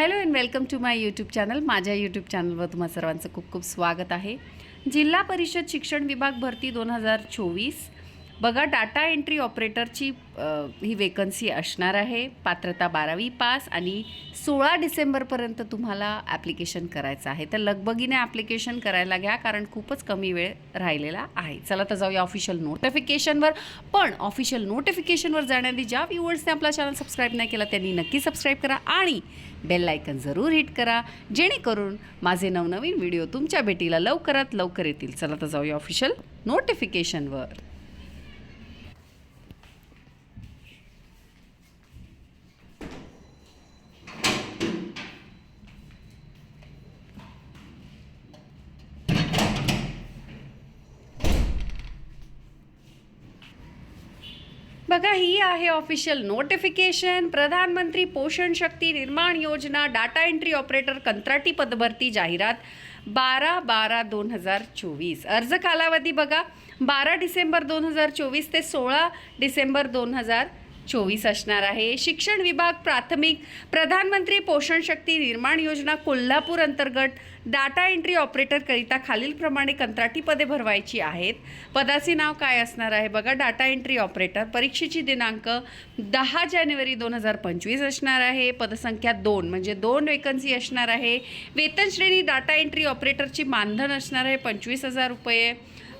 Hello and welcome to my YouTube channel. माझ्या YouTube चॅनलवर तुम्हा सर्वांचं खूप खूप स्वागत आहे. जिल्हा परिषद शिक्षण विभाग भरती दोन हजार चोवीस बघा डाटा एंट्री ऑपरेटरची ही वेकन्सी असणार आहे. पात्रता बारावी पास आणि सोळा डिसेंबरपर्यंत तुम्हाला ॲप्लिकेशन करायचं आहे. तर लगबगीने ॲप्लिकेशन करायला घ्या कारण खूपच कमी वेळ राहिलेला आहे. चला तर जाऊया ऑफिशियल नोटिफिकेशनवर पण ऑफिशियल नोटिफिकेशनवर जाण्याआधी ज्या व्ह्युअर्सने आपला चॅनल सबस्क्राईब नाही केला त्यांनी नक्की सबस्क्राईब करा आणि बेल आयकन जरूर हिट करा जेणेकरून माझे नवनवीन व्हिडिओ तुमच्या भेटीला लवकरात लवकर येतील. चला तर जाऊया ऑफिशियल नोटिफिकेशनवर बघा ही आहे ऑफिशियल नोटिफिकेशन प्रधानमंत्री पोषण शक्ती निर्माण योजना डाटा एंट्री ऑपरेटर कंत्राटी पदभरती जाहिरात बारा बारा दोन हजार चोवीस. अर्ज कालावधी बघा बारा डिसेंबर दोन हजार चोवीस ते सोळा डिसेंबर दोन हजार चोवीस असणार आहे. शिक्षण विभाग प्राथमिक प्रधानमंत्री पोषण शक्ती निर्माण योजना कोल्हापूर अंतर्गत डाटा एंट्री ऑपरेटरकरिता खालीलप्रमाणे कंत्राटी पदे भरवायची आहेत. पदाचे नाव काय असणार आहे? बघा डाटा एंट्री ऑपरेटर परीक्षेची दिनांक दहा जानेवारी दोन हजार पंचवीस असणार आहे. पदसंख्या दोन म्हणजे दोन वेकन्सी असणार आहे. वेतन श्रेणी डाटा एंट्री ऑपरेटरची मानधन असणार आहे पंचवीस हजार रुपये.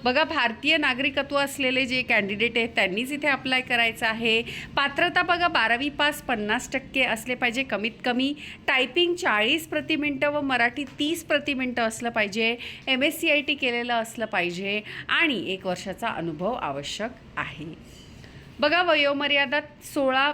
बघा भारतीय नागरिकत्व असलेले जे कॅन्डिडेट आहेत त्यांनीच इथे अप्लाय करायचं आहे. पात्रता बघा बारावी पास पन्नास टक्के असले पाहिजे कमीत कमी टायपिंग चाळीस प्रति मिनटं व मराठी तीस प्रति मिनटं असलं पाहिजे. M S C I T केलेलं असलं पाहिजे. आणि एक वर्षाचा अनुभव आवश्यक आहे. बघा वयोमर्यादा सोळा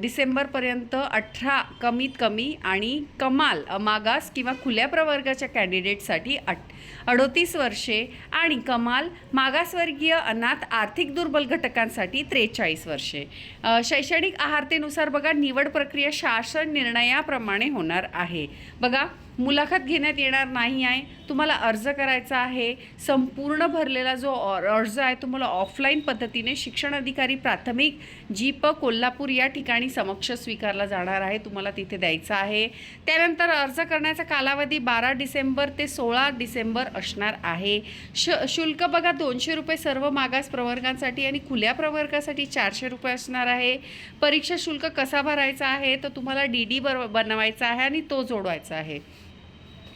डिसेंबरपर्यंत अठरा कमीत कमी आणि कमाल मागास किंवा खुल्या प्रवर्गाच्या कॅन्डिडेटसाठी अट अडोतीस वर्षे आणि कमाल मागासवर्गीय अनाथ आर्थिक दुर्बल घटकांसाठी त्रेचाळीस वर्षे. शैक्षणिक आहारतेनुसार बघा निवड प्रक्रिया शासन निर्णयाप्रमाणे होणार आहे. बघा मुलाखत घेण्यात येणार नाही आहे. तुम्हाला अर्ज करायचा आहे. संपूर्ण भरलेला जो अर्ज आहे तुम्हाला ऑफलाईन पद्धतीने शिक्षण अधिकारी प्राथमिक जीप कोल्हापूर या ठिकाणी समक्ष स्वीकारला जाणार आहे. तुम्हाला तिथे द्यायचा आहे. त्यानंतर अर्ज करण्याचा कालावधी बारा डिसेंबर ते सोळा डिसेंबर असणार आहे. श शुल्क बघा दोनशे रुपये सर्व मागास प्रवर्गांसाठी आणि खुल्या प्रवर्गासाठी चारशे रुपये असणार आहे. परीक्षा शुल्क कसा भरायचा आहे तर तुम्हाला डी डी बर बनवायचा आहे आणि तो जोडवायचा आहे.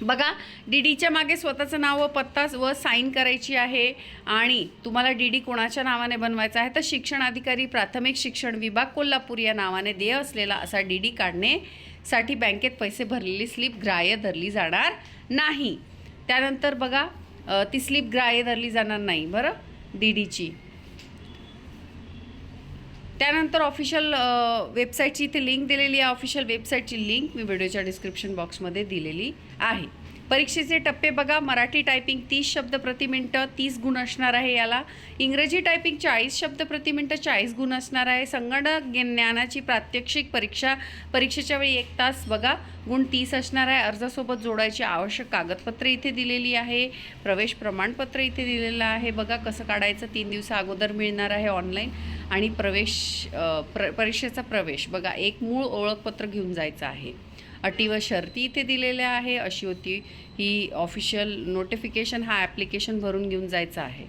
बघा डी डीच्या मागे स्वतःचं नाव व पत्ता व साईन करायची आहे आणि तुम्हाला डी डी कोणाच्या नावाने बनवायचा आहे तर शिक्षण अधिकारी प्राथमिक शिक्षण विभाग कोल्हापूर या नावाने देय असलेला असा डी डी काढण्यासाठी बँकेत पैसे भरलेली स्लिप ग्राह्य धरली जाणार नाही. त्यानंतर बघा ती स्लिप ग्राह्य धरली जाणार नाही बरं? डी डीची त्यानंतर ऑफिशियल वेबसाईटची इथे लिंक दिलेली आहे. ऑफिशियल वेबसाईटची लिंक मी व्हिडिओच्या डिस्क्रिप्शन बॉक्समध्ये दिलेली आहे. परीक्षेचे टप्पे बघा. मराठी टायपिंग तीस शब्द प्रति मिनटं तीस गुण असणार आहे याला. इंग्रजी टायपिंग चाळीस शब्द प्रति मिनटं चाळीस गुण असणार आहे. संगणक ज्ञानाची प्रात्यक्षिक परीक्षा परीक्षेच्या वेळी एक तास बघा. गुण तीस असणार आहे. अर्जासोबत जोडायची आवश्यक कागदपत्रे इथे दिलेली आहे. प्रवेश प्रमाणपत्र इथे दिलेलं आहे. बघा कसं काढायचं. तीन दिवसा अगोदर मिळणार आहे ऑनलाईन आणि प्रवेश प्र परीक्षेचा प्रवेश. बघा एक मूळ ओळखपत्र घेऊन जायचं आहे. अटी व शर्ती इथे दिलेल्या आहे. अशी होती ही ऑफिशियल नोटिफिकेशन हा ॲप्लिकेशन भरून घेऊन जायचं आहे.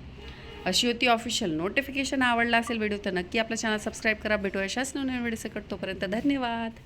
अशी होती ऑफिशियल नोटिफिकेशन आवडला असेल व्हिडिओ तर नक्की आपला चॅनल सबस्क्राईब करा. भेटू अशाच नवीन व्हिडिओ सकट तोपर्यंत. धन्यवाद.